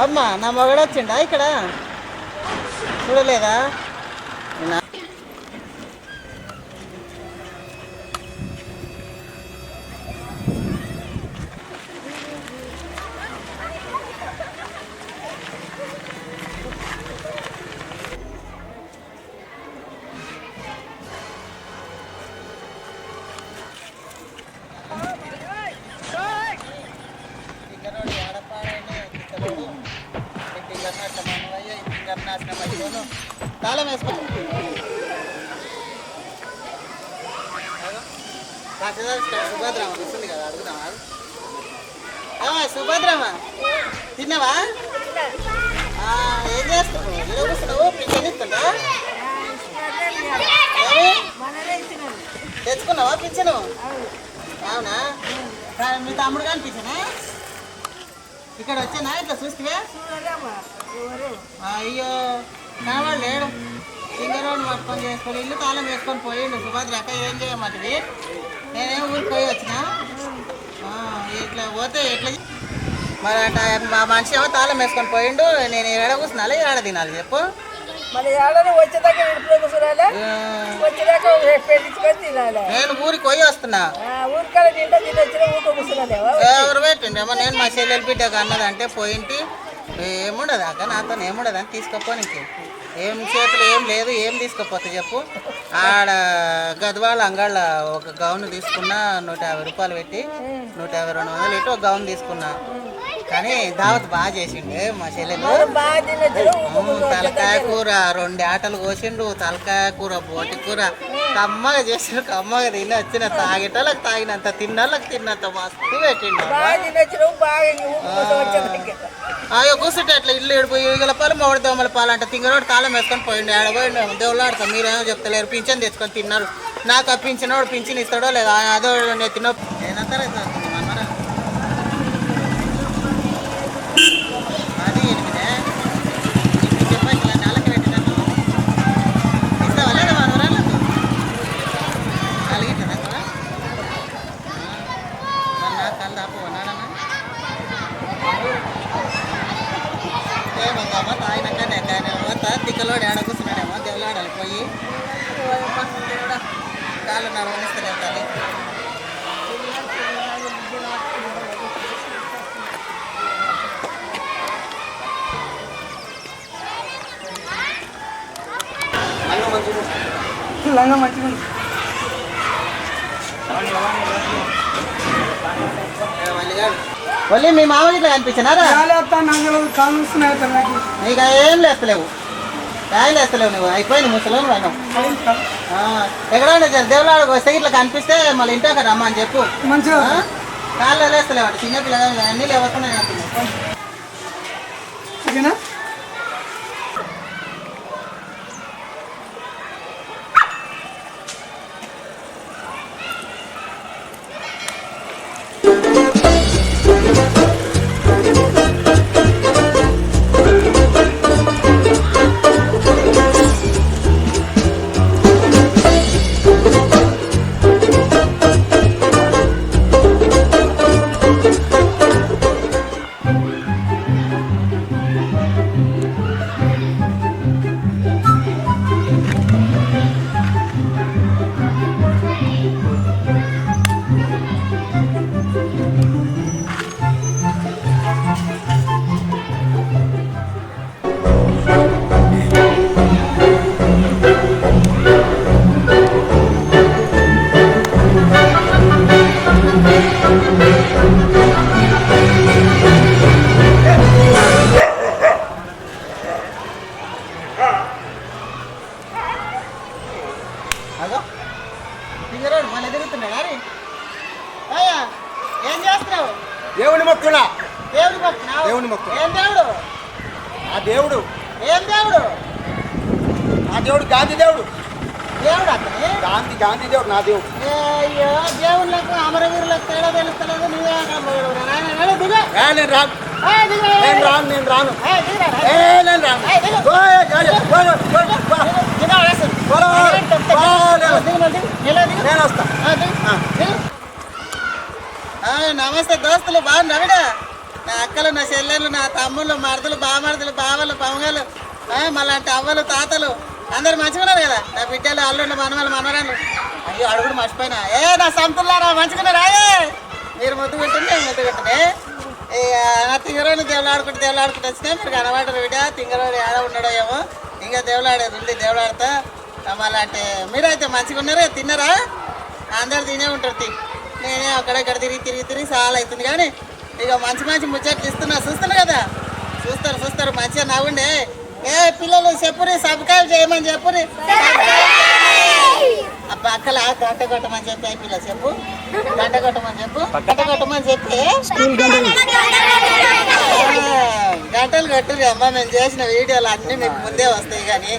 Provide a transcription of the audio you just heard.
అమ్మ నా మొగడు వచ్చిండా ఇక్కడ చూడలేదా తాళం వేసుకో సుభద్రమ్మ కదా అడుగుదామా? సుభద్రమ్మ తిన్నావా? ఏం కూర్చున్నావు పింఛన్ ఇస్తుందా ఏమి? తెచ్చుకున్నావా పింఛను అవునా? మీ తమ్ముడు కనిపించనా ఇక్కడ వచ్చానా? ఇట్లా చూస్తే అయ్యో. కనవాడు లేడు. సింగరోడ్ని పట్టుకొని చేసుకొని ఇల్లు తాళం వేసుకొని పోయిండు. సుభద్ర అక్క ఏం చేయమంటది నేనేం ఊరికి పోయి వచ్చిన. ఇట్లా పోతే ఎట్లా మరి అట మా మనిషి ఏమో తాళం వేసుకొని పోయిండు. నేను ఏడ కూర్చున్నాలి ఏడ తినాలి. చెప్పు. నేను ఊరికి పోయి వస్తున్నా. ఎవరు పెట్టిండేమో నేను మా చెల్లెలు బిడ్డకు అన్నదంటే పోయింటి. ఏముండదు అక్క నాతో ఏముండదు అని తీసుకోపోనికి ఏం చేతులు ఏం లేదు ఏం తీసుకోపోతే చెప్పు. ఆడ గద్వాల అంగాళ్ళ ఒక గౌన్ తీసుకున్నా నూట యాభై రూపాయలు పెట్టి నూట యాభై రెండు వందలు ఇటు ఒక గౌన్ తీసుకున్నా. కానీ దావత్ బాగా చేసిండే మా చెల్లెలు. తలకాయ కూర రెండు ఆటలు కోసిండు తలకాయ కూర బోటి కూర. కమ్మగా చేసిండు కమ్మగా తిని వచ్చిన తాగేటోళ్ళకి తాగినంత తిన్నోళ్ళకి తిన్నంత మస్తు పెట్టిండు. అయ్యో కూర్చుంటే అట్లా ఇల్లు ఏడిపోయి ఈగల పాలు మొగడి దోమల పాలు అంటే తింగరోడు తాళం వేసుకొని పోయిండు ఆడపోయిండు దేవుళ్ళు ఆడతాం మీరేమో చెప్తలేరు పింఛన్ తెచ్చుకొని తిన్నారు. నాకు ఆ పింఛనోడు పింఛన్ ఇస్తాడో లేదా అదో నేను తిన్న ఏనంటారా తిక్కలోడు ఏడ కూర్చున్నాడేమో దేవులాడాలి పోయి. కాళ్ళు నడవనిస్తలేదు తల్లి లంగా మంచిగా. మళ్ళీ మీ మామూలు ఇట్లా కనిపించినారా? నీకు. ఏం లేస్తలేవు. కాయలు వేస్తలేవు నువ్వు. అయిపోయింది ముసలం అయినావు. ఎక్కడైనా దేవులాడకు వస్తే ఇట్లా కనిపిస్తే మళ్ళీ ఇంటి అక్కడ రమ్మని చెప్పు? కాళ్ళు వేస్తలేవు అంటే చిన్న పిల్లలు అన్నీ లేవస్తున్నాయి మొక్కులా దేవుడి మొక్కున్నావు దేవుని మొక్కు. ఏం దేవుడు? ఆ దేవుడు. ఏం దేవుడు? ఆ దేవుడు గాంధీ దేవుడు. దేవుడు అతని? గాంధీ గాంధీ దేవుడు నా దేవుడు. అయ్యో దేవుళ్ళకు అమరవీరులకు తేడా తెలుస్తలేదు. నువ్వే నేను రాను. నేను రాను నేను రాను. నేను రాను. నేను. వస్తా. నమస్తే దోస్తులు బాగున్నావిడా నా అక్కలు నా చెల్లెళ్ళు నా తమ్ముళ్ళు మరదలు బామరదలు బావలు పవగలు మళ్ళీ అవ్వలు తాతలు అందరు మంచిగున్నారు కదా? నా బిడ్డలు అల్లుండు మనవలు మనవరాలు అయ్యో అడుగుడు మర్చిపోయినా. ఏ నా సంతులారా మంచిగున్నారా ఏ? మీరు ముద్దు పెట్టండి నేను ముద్దు పెట్టండి నా తింగరోని దేవులాడుకుంటూ దేవులాడుకుంటూ వచ్చినా మీరు కనబడరు బిడ్డ. తింగరోడు ఏడ ఉన్నాడో ఏమో. ఇంకా దేవులాడేది ఉంది ఆడతా. మళ్ళీ అంటే మీరైతే మంచిగా ఉన్నారా తిన్నారా? అందరు తినే ఉంటారు తి నేనే అక్కడ ఇక్కడ తిరిగి తిరిగి తిరిగి చాలా అవుతుంది కానీ ఇక మంచి మంచి ముచ్చట్లు ఇస్తున్నా. చూస్తున్నా కదా? చూస్తారు చూస్తారు. మంచిగా నవ్వండి. ఏ పిల్లలు చెప్పురి సబ్స్క్రైబ్ చేయమని చెప్పురి ఆ పక్కల గంట కొట్టమని చెప్పి. ఆ పిల్ల చెప్పు. గంట కొట్టమని చెప్పు. గంట కొట్టమని చెప్పి. గంటలు. కట్టురి అమ్మ. మేము చేసిన వీడియోలు అన్నీ మీకు ముందే వస్తాయి కానీ.